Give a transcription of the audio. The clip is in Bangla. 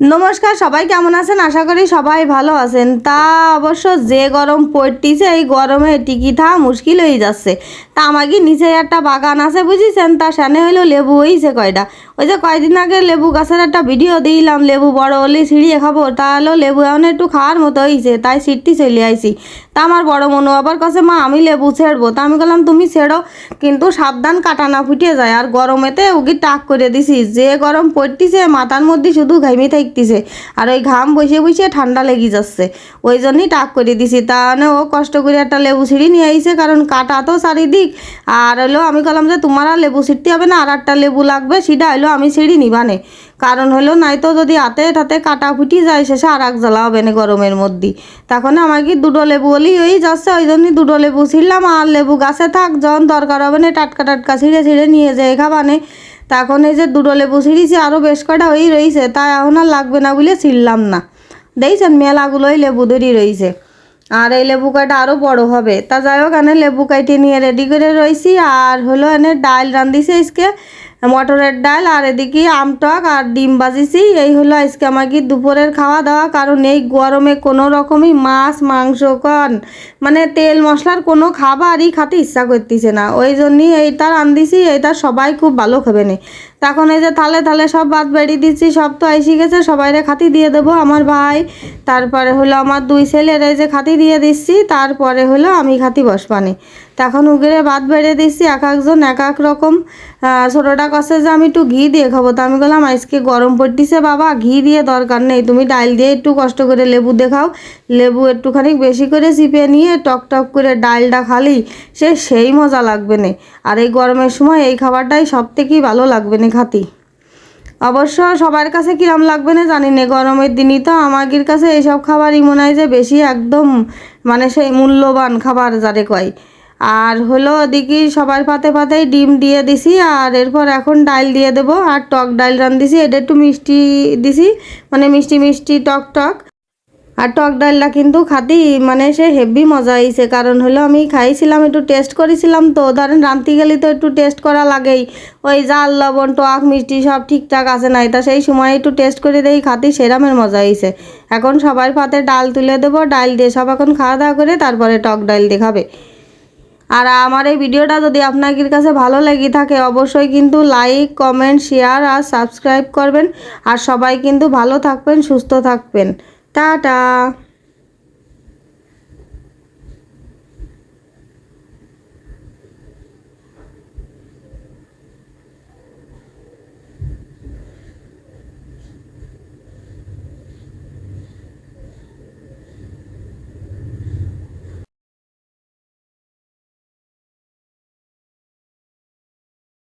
নমস্কার, সবাই কেমন আছেন? আশা করি সবাই ভালো আছেন। তা অবশ্য যে গরম পড়তিছে, এই গরমে টিকি থাকা মুশকিল হয়ে যাচ্ছে। তা আমাকে নিচে একটা বাগান আছে, বুঝিছেন? তা সানে হইল লেবু, হইছে কয়টা? ওই যে কয়দিন আগে লেবু গাছের একটা ভিডিও দিলাম, লেবু বড় হলে ছিঁড়িয়ে খাব। তাহলেও লেবু এখন একটু খাওয়ার মতো হয়েছে তাই সিটটি চলে আইছি। তা আমার বড় মনু আবার কাছে, মা, আমি লেবু ছেড়বো। তা আমি বললাম, তুমি ছেড়ো, কিন্তু সাবধান কাটা না ফুটিয়ে যায়, আর গরমেতে উগি টাক করে দিছি। যে গরম পড়তিছে, মাথার মধ্যে শুধু ঘামি থাকতিছে আর ওই ঘাম বসে বসে ঠান্ডা লেগে যাচ্ছে। ওই জন্যই টাক করে দিছি। তা মানে ও কষ্ট করে একটা লেবু ছিঁড়ি নিয়ে আইছে, কারণ কাটা তো চারিদিক। আর হলো আমি বললাম যে তোমার আর লেবু ছিঁড়তে হবে না, আর একটা লেবু লাগবে, সেটা হলো আমি ছিঁড়ি নিবানে কারণ হলো নাই তো যদি হাতে টাতে কাটা ফুটি যায়, শেষে আর এক জ্বালা হবে না গরমের মধ্যে। তখন আমাকে দুটো লেবু হলেই ওই যাচ্ছে, ওই জন্যই দুটো লেবু ছিঁড়লাম। আর লেবু গাছে থাক, যখন দরকার হবে না, টাটকা টাটকা ছিঁড়ে ছিঁড়ে নিয়ে যায় খাবানে তখন এই যে দুটো লেবু ছিঁড়িছি আরও বেশ কটা হয়েই রয়েছে তাই এখন আর লাগবে না বলে ছিঁড়লাম না। দেখছেন মেলাগুলোই লেবু ধরি রয়েছে আর এই লেবু কাটা আরও বড় হবে। তা যাই হোক, এনে লেবু কাইটে নিয়ে রেডি করে রয়েছি আর হলো এনে ডাল রান্ধিছে আজকে। মটরের ডাল আর এদিকে আমটক আর ডিম বাজিছি এই হলো আজকে আমাকে দুপুরের খাওয়া দাওয়া। কারণ এই গরমে কোনো রকমই মাছ, মাংস, কন মানে তেল মশলার কোনো খাবারই খাতে ইচ্ছা করতেছে না। ওই জন্যই এইটা রান্ধিছি, এইটা সবাই খুব ভালো খাবে না। তখন এই যে থালে থালে সব ভাত বেরিয়ে দিচ্ছি, সব তো আইসি গেছে, সবাইরে খাতি দিয়ে দেবো আমার ভাই। তারপরে হলো আমার দুই ছেলের এই যে খাতি দিয়ে দিচ্ছি, তারপরে হলো আমি খাতি বসবানি। তখন উগরে ভাত বেড়ে দিচ্ছি এক একজন, এক এক রকম। ছোটোটা কাছে যে আমি একটু ঘি দিয়ে খাব। তো আমি বললাম, আজকে গরম পড়তিছে বাবা, ঘি দিয়ে দরকার নেই। তুমি ডাল দিয়ে একটু কষ্ট করে লেবু দেখাও। লেবু একটুখানি বেশি করে চিপে নিয়ে টক টক করে ডালটা খালি, সে সেই মজা লাগবে না। আর এই গরমের সময় এই খাবারটাই সব থেকেই ভালো লাগবে না খাতি। অবশ্য সবার কাছে কিরম লাগবে না জানি না, গরমের দিনই তো আমাদের কাছে এইসব খাবারই মনে হয় যে বেশি একদম মানে সেই মূল্যবান খাবার যারে কয়। আর হলো ওদিকে সবার পাতে পাতেই ডিম দিয়ে দিছি, আর এরপর এখন ডাল দিয়ে দেবো, আর টক ডাল রান দিছি এটা একটু মিষ্টি দিছি মানে মিষ্টি মিষ্টি টক টক। আর টক ডালটা কিন্তু খাতি মানে সে হেভি মজা হয়েছে কারণ হলো আমি খাইছিলাম, একটু টেস্ট করেছিলাম তো, ধরেন রান্তি গেলে তো একটু টেস্ট করা লাগেই, ওই জাল লবণ, টক, মিষ্টি সব ঠিকঠাক আছে নাই, তা সেই সময় একটু টেস্ট করে দেই খাতি সেরামের মজা হয়েছে এখন সবার পাতে ডাল তুলে দেবো, ডাল দিয়ে সব এখন খাওয়া দাওয়া করে, তারপরে টক ডাল দিয়ে খাবে। আর আমার এই ভিডিওটা যদি আপনাদের কাছে ভালো লেগে থাকে, অবশ্যই কিন্তু লাইক কমেন্ট শেয়ার আর সাবস্ক্রাইব করবেন। আর সবাই কিন্তু ভালো থাকবেন, সুস্থ থাকবেন। টাটা!